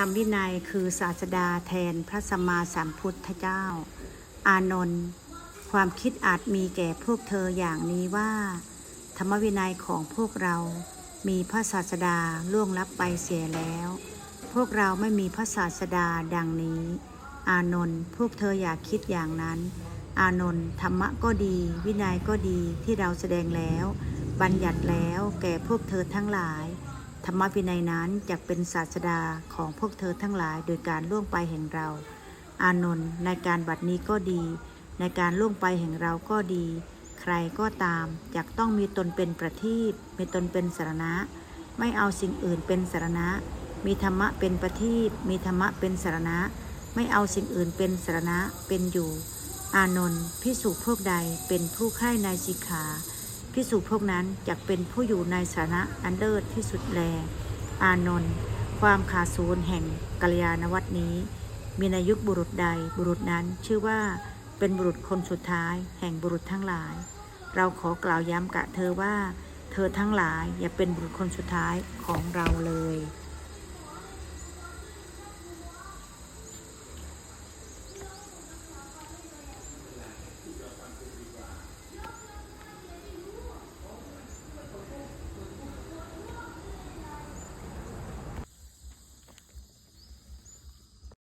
ธรรมวินัยคือศาสดาแทนพระสัมมาสัมพุทธเจ้า อานนท์ความคิดอาจมีแก่พวกเธออย่างนี้ว่า ธรรมวินัยของพวกเรา มีพระศาสดาล่วงลับไปเสียแล้ว พวกเราไม่มีพระศาสดาดังนี้ อานนท์พวกเธออยากคิดอย่างนั้น อานนท์ธรรมะก็ดี วินัยก็ดีที่เราแสดงแล้ว บัญญัติแล้วแก่พวกเธอทั้งหลาย ธรรมวินัยนั้นจะเป็นศาสดาของพวกเธอทั้งหลายโดยการล่วงไปแห่งเรา อานนท์ในการบัดนี้ก็ดี ในการล่วงไปแห่งเราก็ดี ใครก็ตามอยากต้องมีตนเป็นประทีปมีตนเป็นสารณะ ไม่เอาสิ่งอื่นเป็นสารณะ มีธรรมะเป็นประทีปมีธรรมะเป็นสารณะ ไม่เอาสิ่งอื่นเป็นสารณะเป็นอยู่ อานนท์พิสุพวกใดเป็นผู้ใคร่ในสิกขา พิสุพวกนั้นจะเป็นผู้อยู่ในสานะอันเลิศที่สุดแล อานนท์ความขาดศูนย์แห่งกัลยาณวัตนี้ มีในยุคบุรุษใดบุรุษนั้นชื่อว่าเป็นบุรุษคนสุดท้าย แห่งบุรุษทั้งหลาย เราขอกล่าวย้ำกะเธอว่า เธอทั้งหลายอย่าเป็นบุรุษคนสุดท้ายของเราเลย